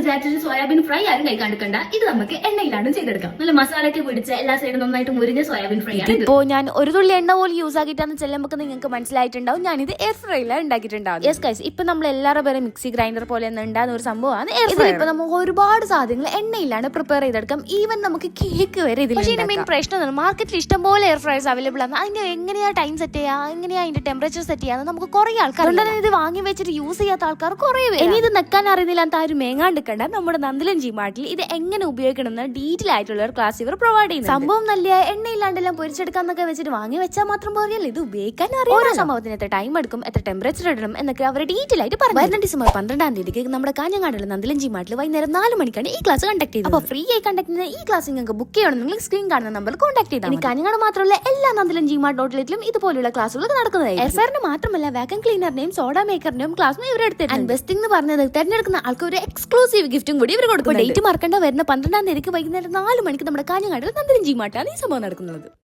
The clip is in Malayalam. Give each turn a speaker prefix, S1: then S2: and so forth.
S1: വിചാരിച്ചിട്ട് സോയാബീൻ ഫ്രൈ ആരും കൈ കണ്ടിക്കണ്ട ഇത് നമുക്ക് എണ്ണയിലാണ് ചെയ്തെടുക്കാം. നല്ല മസാല ഒക്കെ പിടിച്ച് എല്ലാ സൈഡും നന്നായിട്ട് മുരിഞ്ഞ സോയാബീൻ ഫ്രൈ ആണ്
S2: ഇപ്പോ ഞാൻ ഒരു തുള്ളി എണ്ണ പോലും യൂസ് ആക്കിയിട്ടാന്ന് ചെല്ലുമ്പോൾ നിങ്ങൾക്ക് മനസ്സിലായിട്ടുണ്ടാവും. ഞാൻ ഇത് എയർ ഫ്രൈയിലാണ് ഉണ്ടാക്കിയിട്ടുണ്ടാവും യെസ് കൈസ് ഇപ്പൊ നമ്മൾ എല്ലാവരുടെ പേരും മിക്സി ഗ്രൈൻഡർ പോലെ ഉണ്ടാകുന്ന ഒരു സംഭവമാണ് എയർ ഫ്രൈ ഇപ്പൊ നമുക്ക് ഒരുപാട് സാധനങ്ങൾ എണ്ണയിലാണ് പ്രിപ്പയർ ചെയ്തെടുക്കാം. ഈവൻ നമുക്ക് കേക്ക് വരെ ഇതിൽ പക്ഷേ മെയിൻ പ്രശ്നം മാർക്കറ്റിൽ ഇഷ്ടം പോലെ എയർ ഫ്രൈസ് അവൈലബിൾ ആണ്. അതിന്റെ എങ്ങനെയാ ടൈം സെറ്റ് ചെയ്യാ? എങ്ങനെയാ അതിന്റെ ടെമ്പറേച്ചർ സെറ്റ് ചെയ്യാന്ന് നമുക്ക് കുറെ ആൾക്കാർ ഇത് വാങ്ങി വെച്ചിട്ട് യൂസ് ചെയ്യാത്ത ആൾക്കാർ കുറെ ഇനി ഇത് നിൽക്കാൻ അറിയുന്നില്ല ആരും ആരും മേങ്ങാണ്ടിക്കണ്ട നമ്മുടെ നന്ദിലൻ ജി മാർട്ടിൽ ഇത് എങ്ങനെ ഉപയോഗിക്കണം എന്ന് ഡീറ്റെയിൽ ആയിട്ടുള്ള ഒരു ക്ലാസ് ഇവർ പ്രൊവൈഡ് ചെയ്യുന്നു സംഭവം നല്ല എണ്ണയില്ലാണ്ടെല്ലാം പൊരിച്ചെടുക്കാന്നൊക്കെ വെച്ചിട്ട് വാങ്ങി വെച്ചാൽ മാത്രം പോരല്ല? ഇത് ഉപയോഗിക്കാൻ അറിയാം ഓരോ സംഭവത്തിന് എത്ര ടൈം എടുക്കും എത്ര ടെമ്പറേച്ചർ ഇടണം എന്നൊക്കെ അവർ ഡീറ്റെയിൽ ആയിട്ട് പറഞ്ഞു വരുന്ന ഡിസംബർ പന്ത്രണ്ടാം തീയതിക്ക് നമ്മുടെ കാഞ്ഞങ്ങാടുള്ള നന്ദിലൻ ജി മാർട്ടിൽ വൈകുന്നേരം നാല് മണിക്കാണ് ഈ ക്ലാസ് കണ്ടക്ട് ചെയ്തത്. അപ്പോൾ ഫ്രീ ആയി കണ്ടക്ട് ചെയ്യുന്ന ഈ ക്ലാസ് നിങ്ങൾക്ക് ബുക്ക് ചെയ്യണമെങ്കിൽ സ്ക്രീൻ കാണുന്ന നമ്പറിൽ കോൺടാക്ട് ചെയ്താൽ ഇനി കാഞ്ഞങ്ങാട് മാത്രമല്ല എല്ലാ നന്ദിലൻ ജി മാർട്ട് ഔട്ട്ലെറ്റിലും ഇതുപോലുള്ള ക്ലാസ്സുകൾ നടക്കുന്നതായി എസ് ആറിന് മാത്രമല്ല വാക്കം ക്ലീനറിന്റെയും സോഡ മേക്കറിന്റെയും ക്ലാസ്സും ഇവരെടുത്തിട്ടുണ്ട് ബെസ്റ്റ് എന്ന് പറഞ്ഞത് തെരഞ്ഞെടുക്കുന്ന ആൾക്ക് ഒരു എക്സ്ക്ലൂസീവ് ഗിഫ്റ്റും കൂടി ഇവർ കൊടുക്കും ഡേറ്റ് മറക്കേണ്ട വരുന്ന പന്ത്രണ്ടാം തീയതിക്ക് വൈകുന്നേരം നാല് മണിക്ക് നമ്മുടെ കാഞ്ഞങ്ങാടിൽ നന്ദലൻ ജി മാർട്ടാണ് ഈ സംഭവം നടക്കുന്നത്.